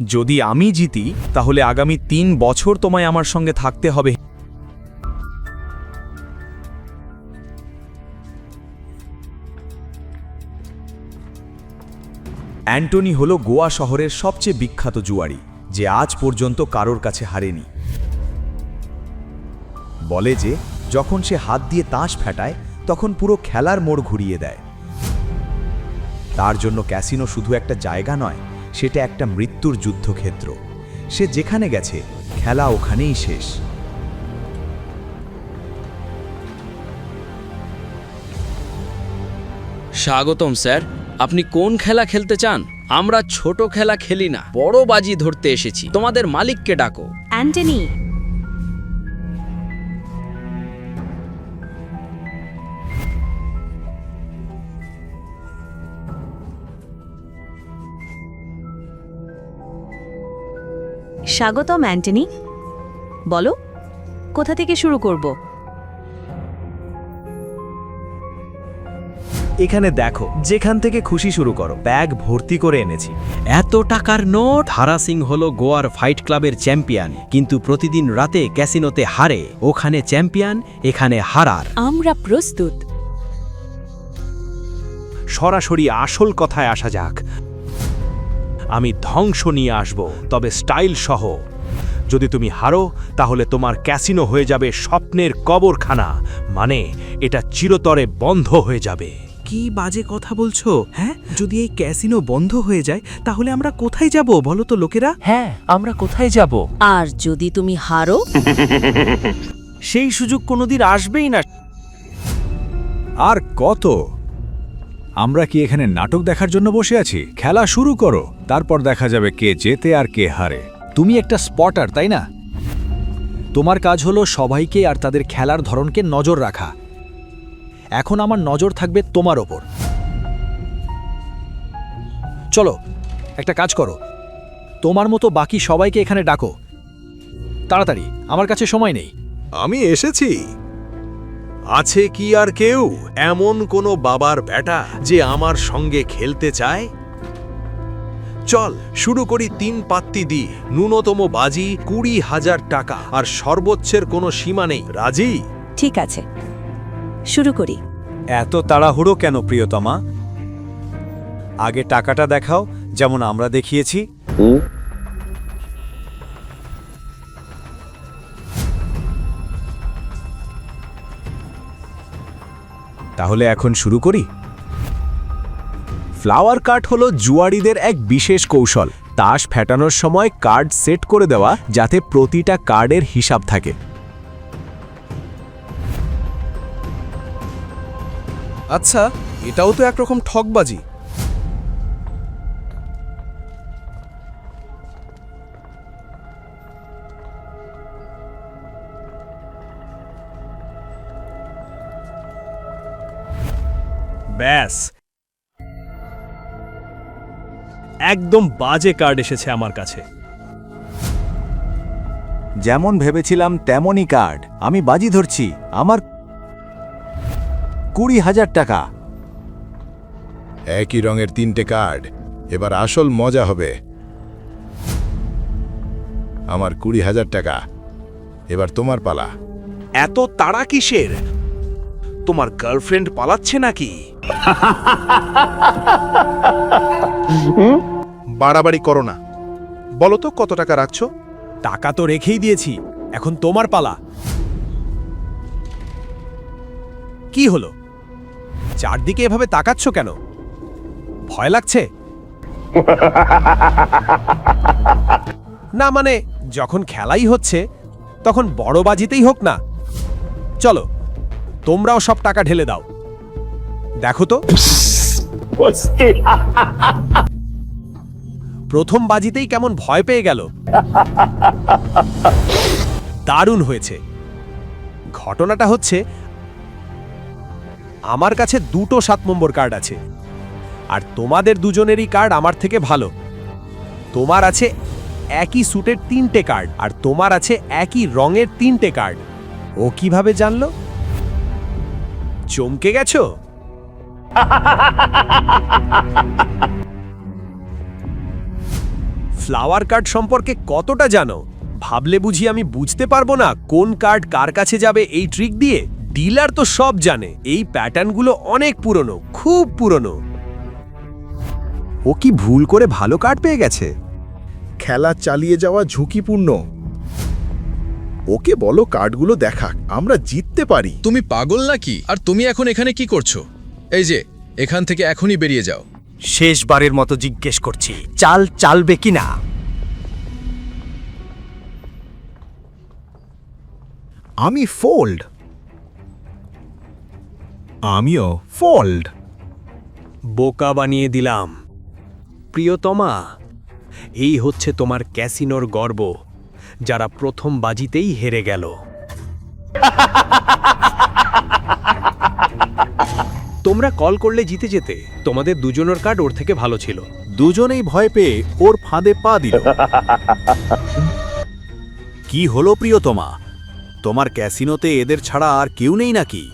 যদি আমি জিতি, তাহলে আগামী তিন বছর তোমায় আমার সঙ্গে থাকতে হবে। অ্যান্টনি হল গোয়া শহরের সবচেয়ে বিখ্যাত জুয়ারি যে আজ পর্যন্ত কারোর কাছে হারেনি। বলে যে, যখন সে হাত দিয়ে তাস ফেটায়, তখন পুরো খেলার মোড় ঘুরিয়ে দেয়। তার জন্য ক্যাসিনো শুধু একটা জায়গা নয় সেটা একটা মৃত্যুর যুদ্ধক্ষেত্র। সে যেখানে গেছে খেলা ওখানেই শেষ। স্বাগতম স্যার। আপনি কোন খেলা খেলতে চান? আমরা ছোট খেলা খেলি না। বড় বাজি ধরতে এসেছি। তোমাদের মালিককে ডাকো। অ্যান্টনি স্বাগতম অ্যান্টনি। বলো কোথা থেকে শুরু করব? এখানে দেখো যেখান থেকে খুশি শুরু করো ব্যাগ ভর্তি করে এনেছি। এত টাকার নোট! হারা সিং হল গোয়ার ফাইট ক্লাবের চ্যাম্পিয়ন কিন্তু প্রতিদিন রাতে ক্যাসিনোতে হারে ওখানে চ্যাম্পিয়ন এখানে হারার। আমরা প্রস্তুত। সরাসরি আসল কথায় আসা যাক। আমি ধ্বংস নিয়ে আসব তবে স্টাইল সহ। যদি তুমি হারো তাহলে তোমার ক্যাসিনো হয়ে যাবে স্বপ্নের কবরখানা। মানে এটা চিরতরে বন্ধ হয়ে যাবে। কি বাজে কথা বলছো হ্যাঁ? যদি এই ক্যাসিনো বন্ধ হয়ে যায় তাহলে আমরা কোথায় যাব বলো তো লোকেরা? হ্যাঁ আমরা কোথায় যাব? আর যদি তুমি হারো? সেই সুযোগ কোনোদিন আসবেই না। আর কত? আমরা কি এখানে নাটক দেখার জন্য বসে আছি? খেলা শুরু করো। তারপর দেখা যাবে কে জেতে আর কে হারে। তুমি একটা স্পটার তাই না? তোমার কাজ হলো সবাইকে আর তাদের খেলার ধরনকে নজর রাখা। এখন আমার নজর থাকবে তোমার ওপর। চলো, একটা কাজ করো। তোমার মতো বাকি সবাইকে এখানে ডাকো। তাড়াতাড়ি, আমার কাছে সময় নেই। আমি এসেছি। আছে কি আর কেউ? এমন কোনো বাবার বেটা যে আমার সঙ্গে খেলতে চায়? চল শুরু করি তিন পাত্তি দি। ন্যূনতম বাজি কুড়ি হাজার টাকা আর সর্বোচ্চের কোনো সীমা নেই। রাজি? ঠিক আছে। শুরু করি। এত তাড়াহুড়ো কেন প্রিয়তমা? আগে টাকাটা দেখাও যেমন আমরা দেখিয়েছি। তাহলে এখন শুরু করি? ফ্লাওয়ার কাট হল জুয়ারিদের এক বিশেষ কৌশল। তাস ফেটানোর সময় কার্ড সেট করে দেওয়া যাতে প্রতিটা কার্ডের হিসাব থাকে। আচ্ছা এটাও তো একরকম ঠকবাজি ব্যাস। একদম বাজে কার্ড এসেছে আমার কাছে। যেমন ভেবেছিলাম তেমনই কার্ড। আমি বাজি ধরছি। আমার কুড়ি হাজার টাকা। একই রঙের তিনটে কার্ড। এবার আসল মজা হবে। আমার কুড়ি হাজার টাকা। এবার তোমার পালা। এত তাড়া কিসের? তোমার গার্লফ্রেন্ড পালাচ্ছে নাকি? বাড়াবাড়ি করো না। বলো তো, কত টাকা রাখছো? টাকা তো রেখেই দিয়েছি। এখন তোমার পালা। কি হলো? চারদিকে এভাবে তাকাচ্ছ কেন? ভয় লাগছে? না মানে যখন খেলাই হচ্ছে, তখন বড় বাজিতেই হোক না। চলো, তোমরাও সব টাকা ঢেলে দাও। দেখো তো। প্রথম বাজিতেই কেমন ভয় পেয়ে গেল। দারুণ হয়েছে। ঘটনাটা হচ্ছে, আমার কাছে দুটো সাত নম্বর কার্ড আছে। আর তোমাদের দুজনেরই কার্ড আমার থেকে ভালো। তোমার আছে একই স্যুটের তিনটে কার্ড আর তোমার আছে একই রঙের তিনটে কার্ড ও কীভাবে জানলো? চমকে গেছো? ফ্লাওয়ার কার্ড সম্পর্কে কতটা জানো? ভাবলে বুঝি আমি বুঝতে পারব না কোন কার্ড কার কাছে যাবে এই ট্রিক দিয়ে। ডিলার তো সব জানে এই প্যাটার্নগুলো অনেক পুরনো খুব পুরনো। ও কি ভুল করে ভালো কার্ড পেয়ে গেছে? খেলা চালিয়ে যাওয়া ঝুঁকিপূর্ণ। ওকে বলো কার্ডগুলো দেখাক আমরা জিততে পারি। তুমি পাগল নাকি? আর তুমি এখন এখানে কি করছ? এই যে এখান থেকে এখনই বেরিয়ে যাও। শেষবারের মতো জিজ্ঞেস করছি চাল চালবে কিনা আমি ফোল্ড। আমিও ফোল্ড। বোকা বানিয়ে দিলাম। প্রিয়তমা এই হচ্ছে তোমার ক্যাসিনোর গর্ব যারা প্রথম বাজিতেই হেরে গেল। তোমরা কল করলে জিতে যেতে তোমাদের দুজনের কার্ড ওর থেকে ভালো ছিল। দুজনেই ভয় পেয়ে ওর ফাঁদে পা দিল। কি হলো প্রিয়তমা? তোমার ক্যাসিনোতে এদের ছাড়া আর কেউ নেই নাকি?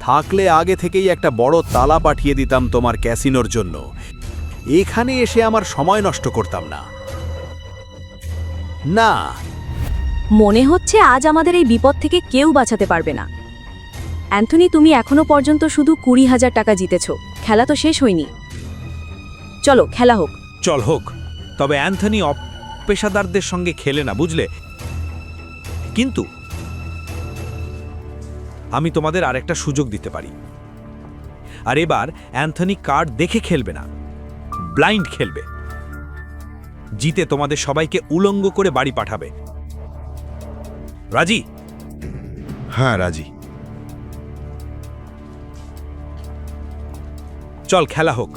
থাকলে আগে থেকেই একটা বড় তালা পাঠিয়ে দিতাম তোমার ক্যাসিনোর জন্য। এখানে এসে আমার সময় নষ্ট করতাম না। না। মনে হচ্ছে আজ আমাদের এই বিপদ থেকে কেউ বাঁচাতে পারবে না। অ্যান্থনি তুমি এখনও পর্যন্ত শুধু কুড়ি হাজার টাকা জিতেছ। খেলা তো শেষ হয়নি। চলো খেলা হোক। চল হোক। তবে অ্যান্থনি পেশাদারদের সঙ্গে খেলে না বুঝলে? কিন্তু আমি তোমাদের আরেকটা সুযোগ দিতে পারি। আর এবার অ্যান্থনি কার্ড দেখে খেলবে না। ব্লাইন্ড খেলবে। জিতে তোমাদের সবাইকে উলঙ্গ করে বাড়ি পাঠাবে। রাজি? হ্যাঁ রাজি। চল, খেলা হোক।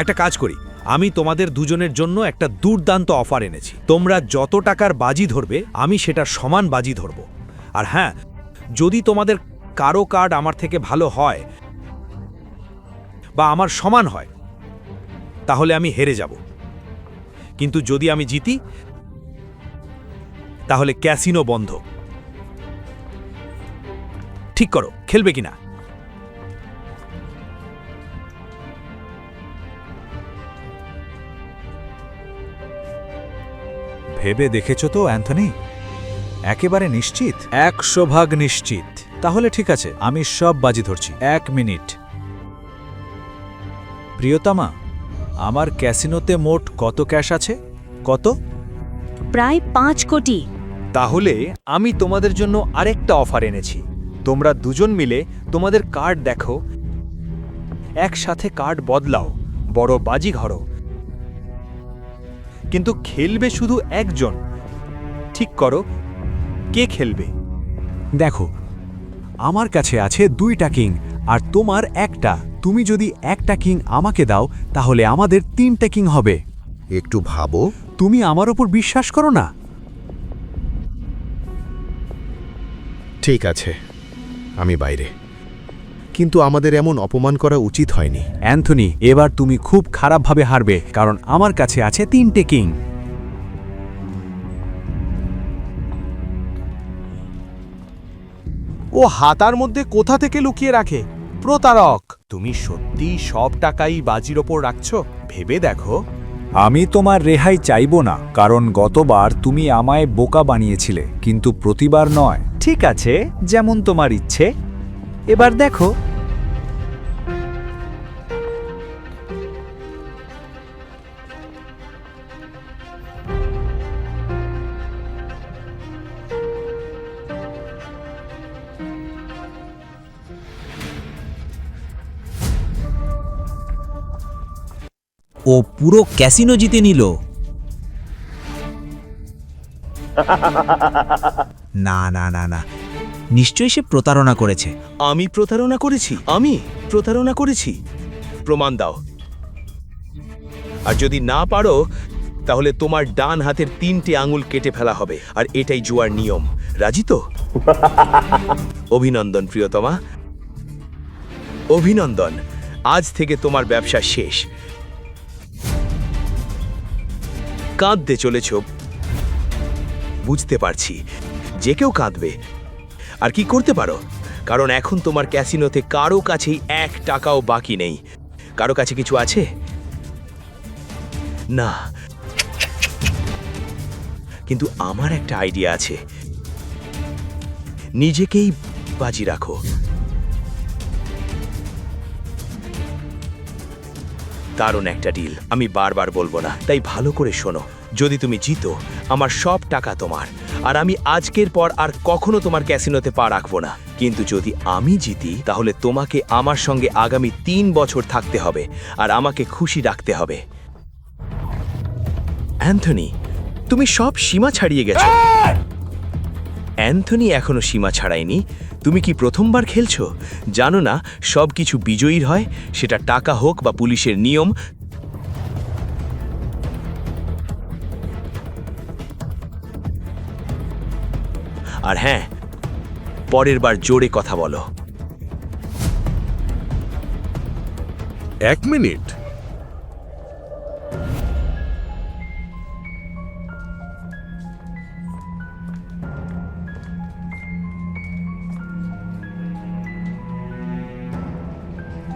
একটা কাজ করি। আমি তোমাদের দুজনের জন্য একটা দুর্দান্ত অফার এনেছি। তোমরা যত টাকার বাজি ধরবে, আমি সেটা সমান বাজি ধরব। আর হ্যাঁ যদি তোমাদের কারও কার্ড আমার থেকে ভালো হয় বা আমার সমান হয়, তাহলে আমি হেরে যাব। কিন্তু যদি আমি জিতি, তাহলে ক্যাসিনো বন্ধ। ঠিক করো, খেলবে কিনা? ভেবে দেখেছ তো, অ্যান্থনি? একেবারে নিশ্চিত? একশো ভাগ নিশ্চিত। তাহলে ঠিক আছে আমি সব বাজি ধরছি। এক মিনিট। প্রিয়তমা আমার ক্যাসিনোতে মোট কত ক্যাশ আছে? কত? প্রায় পাঁচ কোটি। তাহলে আমি তোমাদের জন্য আরেকটা অফার এনেছি। তোমরা দুজন মিলে তোমাদের কার্ড দেখো। একসাথে কার্ড বদলাও। বড় বাজি ঘরো। কিন্তু খেলবে শুধু একজন। ঠিক করো কে খেলবে? দেখো আমার কাছে আছে দুইটা কিং আর তোমার একটা। তুমি যদি একটা কিং আমাকে দাও তাহলে আমাদের তিনটা কিং হবে। একটু ভাবো। তুমি আমার ওপর বিশ্বাস করো না? ঠিক আছে আমি বাইরে। কিন্তু আমাদের এমন অপমান করা উচিত হয়নি। অ্যান্থনি এবার তুমি খুব খারাপভাবে হারবে কারণ আমার কাছে আছে তিনটে কিং। ও হাতার মধ্যে কোথা থেকে লুকিয়ে রাখে? প্রতারক। তুমি সত্যি সব টাকাই বাজির ওপর রাখছ? ভেবে দেখো। আমি তোমার রেহাই চাইব না কারণ গতবার তুমি আমায় বোকা বানিয়েছিলে কিন্তু প্রতিবার নয়। ঠিক আছে যেমন তোমার ইচ্ছে। এবার দেখো। ও পুরো ক্যাসিনো জিতে নিল। না না না না। নিশ্চয়ই সে প্রতারণা করেছে। আমি প্রতারণা করেছি। আমি প্রতারণা করেছি। প্রমাণ দাও। আর যদি না পারো, তাহলে তোমার ডান হাতের তিনটে আঙুল কেটে ফেলা হবে। আর এটাই জুয়ার নিয়ম। রাজি তো? অভিনন্দন, প্রিয়তমা। অভিনন্দন। আজ থেকে তোমার ব্যবসা শেষ। কাঁদতে চলেছ। বুঝতে পারছি। যে কেউ কাঁদবে। আর কি করতে পারো? কারণ এখন তোমার ক্যাসিনোতে কারও কাছেই এক টাকাও বাকি নেই। কারও কাছে কিছু আছে? না। কিন্তু আমার একটা আইডিয়া আছে। নিজেকেই বাজি রাখো। দারুণ একটা ডিল আমি বারবার বলব না, তাই ভালো করে শোনো। যদি তুমি জিতো, আমার সব টাকা তোমার। আর আমি আজকের পর আর কখনো তোমার ক্যাসিনোতে পা রাখব না। কিন্তু যদি আমি জিতি, তাহলে তোমাকে আমার সঙ্গে আগামী তিন বছর থাকতে হবে, আর আমাকে খুশি রাখতে হবে। অ্যান্থনি, তুমি সব সীমা ছাড়িয়ে গেছো। অ্যান্থনি এখনও সীমা ছাড়ায়নি। তুমি কি প্রথমবার খেলছ? জানো না, সব কিছু বিজয়ীর হয়, সেটা টাকা হোক বা পুলিশের নিয়ম। আর হ্যাঁ পরের বার জোরে কথা বলো। এক মিনিট।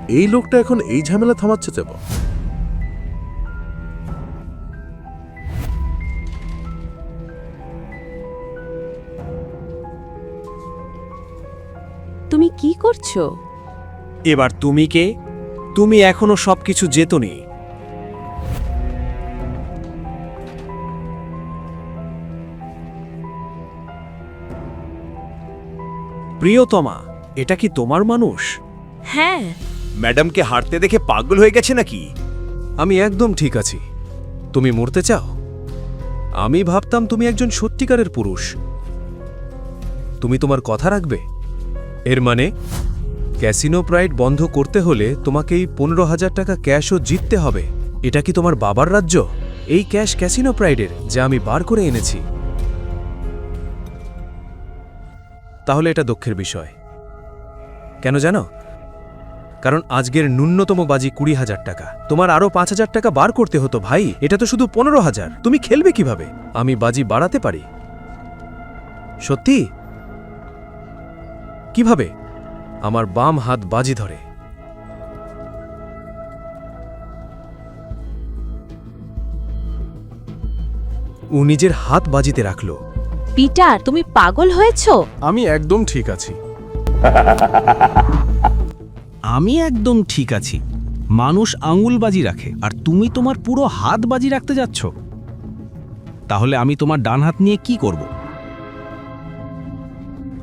এই লোকটা এখন এই ঝামেলা থামাচ্ছে দেব তুমি কি করছ? এবার তুমি কে? তুমি এখনও সবকিছু জেতনি। প্রিয়তমা এটা কি তোমার মানুষ? হ্যাঁ। ম্যাডামকে হাঁটতে দেখে পাগল হয়ে গেছে নাকি? আমি একদম ঠিক আছি। তুমি মরতে চাও? আমি ভাবতাম তুমি একজন সত্যিকারের পুরুষ। তুমি তোমার কথা রাখবে? এর মানে ক্যাসিনো প্রাইড বন্ধ করতে হলে তোমাকে এই পনেরো হাজার টাকা ক্যাশও জিততে হবে। এটা কি তোমার বাবার রাজ্য? এই ক্যাশ ক্যাসিনো প্রাইডের, যা আমি বার করে এনেছি। তাহলে এটা দুঃখের বিষয়। কেন জানো? কারণ আজকের ন্যূনতম বাজি কুড়ি হাজার টাকা। তোমার আরও পাঁচ হাজার টাকা বার করতে হতো ভাই। এটা তো শুধু পনেরো হাজার। তুমি খেলবে কীভাবে? আমি বাজি বাড়াতে পারি। সত্যি? কীভাবে? আমার বাম হাত বাজি ধরে। ও নিজের হাত বাজিতে রাখল। পিটার তুমি পাগল হয়েছো? আমি একদম ঠিক আছি। আমি একদম ঠিক আছি। মানুষ আঙুল বাজি রাখে, আর তুমি তোমার পুরো হাত বাজি রাখতে যাচ্ছ। তাহলে আমি তোমার ডান হাত নিয়ে কি করব?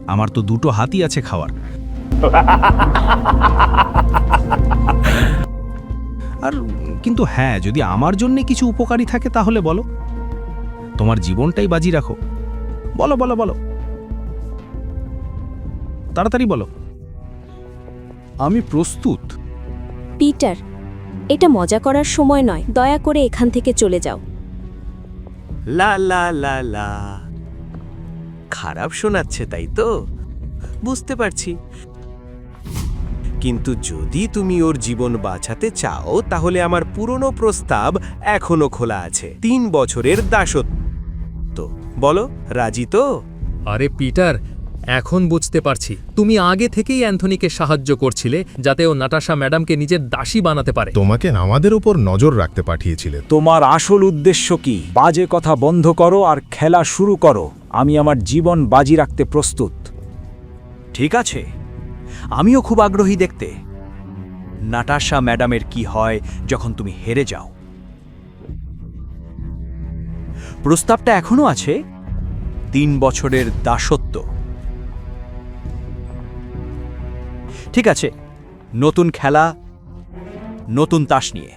আমার তো দুটো হাতই আছে খাওয়ার। আর কিন্তু হ্যাঁ যদি আমার জন্য কিছু উপকারী থাকে তাহলে বলো। তোমার জীবনটাই বাজি রাখো। বলো বলো বলো। তাড়াতাড়ি বলো। আমি প্রস্তুত। পিটার এটা মজা করার সময় নয়। দয়া করে এখান থেকে চলে যাও। লা লা লা লা। খারাপ শোনাচ্ছে তাই তো? বুঝতে পারছি। কিন্তু যদি তুমি ওর জীবন বাঁচাতে চাও তাহলে আমার পুরনো প্রস্তাব এখনও খোলা আছে। তিন বছরের দাসত্ব। বলো রাজি তো? আরে পিটার এখন বুঝতে পারছি। তুমি আগে থেকেই অ্যান্থনিকে সাহায্য করছিলে যাতে ও নাটাশা ম্যাডামকে নিজের দাসী বানাতে পারে। তোমাকে আমাদের উপর নজর রাখতে পাঠিয়েছিলে। তোমার আসল উদ্দেশ্য কি? বাজে কথা বন্ধ করো আর খেলা শুরু করো। আমি আমার জীবন বাজি রাখতে প্রস্তুত। ঠিক আছে। আমিও খুব আগ্রহী দেখতে। নাটাশা ম্যাডামের কি হয় যখন তুমি হেরে যাও? প্রস্তাবটা এখনও আছে? তিন বছরের দাসত্ব। ঠিক আছে নতুন খেলা নতুন তাস নিয়ে।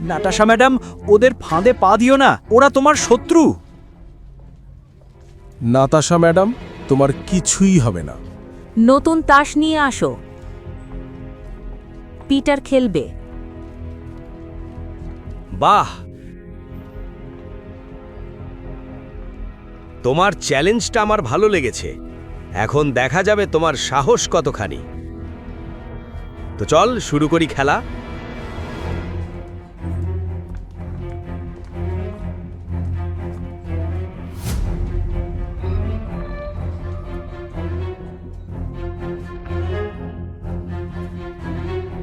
নাটাশা ম্যাডাম ওদের ফাঁদে পা দিও না ওরা তোমার শত্রু। নাতাশা ম্যাডাম তোমার কিছুই হবে না। নতুন তাস নিয়ে আসো। পিটার খেলবে। বাহ তোমার চ্যালেঞ্জটা আমার ভালো লেগেছে। এখন দেখা যাবে তোমার সাহস কতখানি। তো চল, শুরু করি খেলা।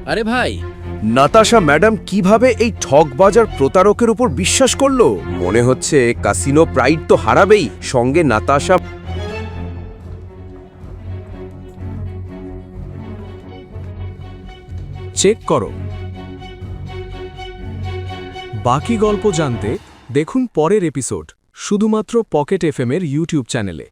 আরে ভাই নাতাশা ম্যাডাম কীভাবে এই ঠকবাজার প্রতারকের উপর বিশ্বাস করল? মনে হচ্ছে কাসিনো প্রাইড তো হারাবেই, সঙ্গে নাতাশা চেক করো। বাকি গল্প জানতে দেখুন পরের এপিসোড, শুধুমাত্র পকেট এফএম এর ইউটিউব চ্যানেলে।